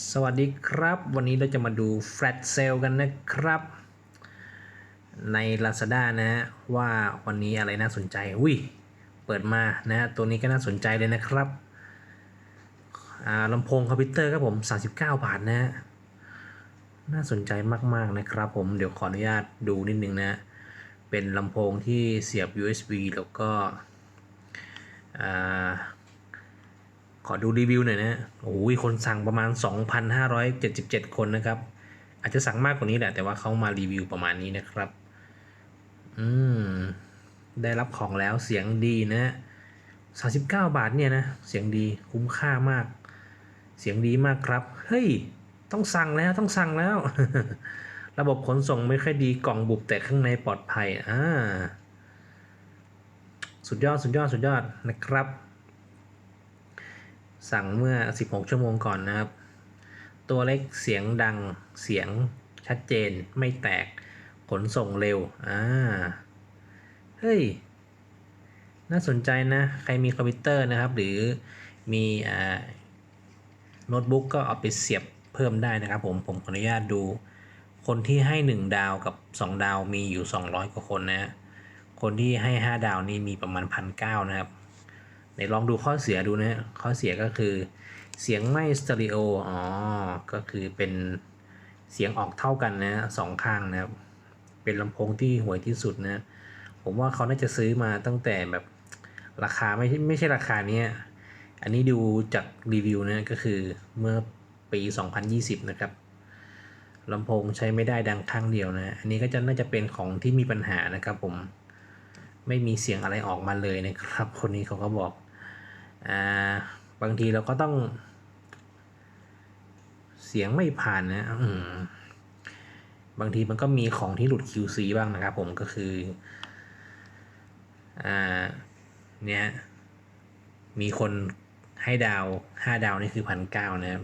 สวัสดีครับ วันนี้เราจะมาดู flat sale กันนะครับ ใน Lazada นะฮะว่าวันนี้อะไรน่าสนใจอุ้ยเปิดมานะฮะตัวนี้ก็น่าสนใจเลยนะครับอ่าลำโพงคอมพิวเตอร์ครับผม 39 บาทนะฮะน่าสนใจมาก ๆ นะครับผมเดี๋ยวขออนุญาตดูนิดนึงนะ เป็นลำโพงที่เสียบ USB แล้วก็ อ่าขอดูรีวิวหน่อยนะโอ้ยคนสั่งประมาณ 2,577 คนนะครับ อาจจะสั่งมากกว่านี้แหละ แต่ว่าเขามารีวิวประมาณนี้นะครับ อืม ได้รับของแล้วเสียงดีนะ39 บาทเนี่ยนะ เสียงดีคุ้มค่ามาก เสียงดีมากครับ เฮ้ย ต้องสั่งแล้วต้องสั่งแล้ว ระบบขนส่งไม่ค่อยดีกล่องบุบแต่ข้างในปลอดภัย อ่า สุดยอดสุดยอดสุดยอดนะครับ สั่งเมื่อ 16 ชั่วโมงก่อนนะครับ ตัวเล็กเสียงดังเสียงชัดเจนไม่แตกขนส่งเร็ว อ่า เฮ้ย น่าสนใจนะ ใครมีคอมพิวเตอร์นะครับ หรือมีอ่าโน้ตบุ๊กก็เอาไปเสียบเพิ่มได้นะครับผม ผมขออนุญาตดู คนที่ให้ 1 ดาวกับ 2 ดาวมีอยู่ 200 กว่าคนนะ คนที่ให้ 5 ดาวนี่มีประมาณพันเนะครับ ไหนลองดูข้อเสียดูนะข้อเสียก็คือเสียงไม่สเตอริโอ อ๋อ ก็คือเป็นเสียงออกเท่ากันนะสองข้างนะครับ เป็นลำโพงที่ห่วยที่สุดนะ ผมว่าเขาน่าจะซื้อมาตั้งแต่แบบราคาไม่ใช่ไม่ใช่ราคาเนี้ยอันนี้ดูจากรีวิวนะก็คือเมื่อปี 2020 นะครับลำโพงใช้ไม่ได้ดังข้างเดียวนะ อันนี้ก็จะน่าจะเป็นของที่มีปัญหานะครับผม ไม่มีเสียงอะไรออกมาเลยนะครับ คนนี้เขาก็บอก อ่าบางทีเราก็ต้อง เสียงไม่ผ่านนะอืบางทีมันก็มีของที่หลุด QC บ้างนะครับผมก็คืออ่าเนี่ยมีคนให้ดาวห้าดาวนี่คือพันเก้านะครับ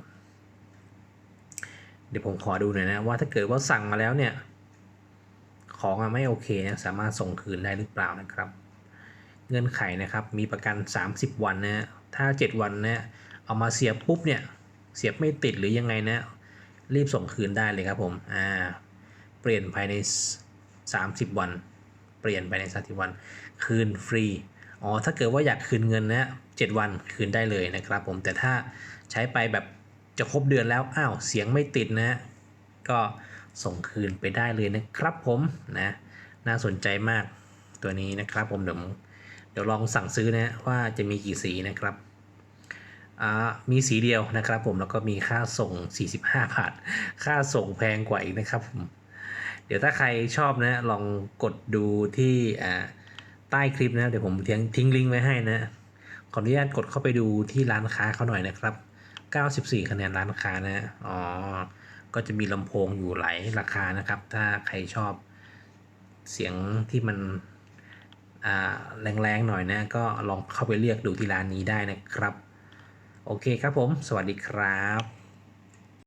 เดี๋ยวผมขอดูหน่อยนะว่าถ้าเกิดว่าสั่งมาแล้วเนี่ย ของอะไม่โอเคนะสามารถส่งคืนได้หรือเปล่านะครับ เงื่อนไขนะครับ มีประกัน 30 วันนะถ้า 7 วันนะเอามาเสียบปุ๊บเนี่ยเสียบไม่ติดหรือยังไงนะ รีบส่งคืนได้เลยครับผมอ่าเปลี่ยนภายใน 30 วัน เปลี่ยนภายใน 30 วัน คืนฟรีอ๋อถ้าเกิดว่าอยากคืนเงินนะ7วันคืนได้เลยนะครับผมแต่ถ้าใช้ไปแบบจะครบเดือนแล้วอ้าวเสียงไม่ติดนะก็ส่งคืนไปได้เลยนะครับผมนะน่าสนใจมากตัวนี้นะครับผมเดี๋ยว ดี๋ยวลองสั่งซื้อนะว่าจะมีกี่สีนะครับอ่ามีสีเดียวนะครับผมแล้วก็มีค่าส่ง 45 บาท ค่าส่งแพงกว่าอีกนะครับผมเดี๋ยวถ้าใครชอบนะลองกดดูที่อ่าใต้คลิปนะเดี๋ยวผมทิ้งทิ้งลิงก์ไว้ให้นะขออนุญาตกดเข้าไปดูที่ร้านค้าเขาหน่อยนะครับ 94 คะแนนร้านค้านะอ๋อก็จะมีลำโพงอยู่หลายราคานะครับ ถ้าใครชอบเสียงที่มัน แรงๆหน่อยนะ ก็ลองเข้าไปเลือกดูที่ร้านนี้ได้นะครับ โอเคครับผม สวัสดีครับ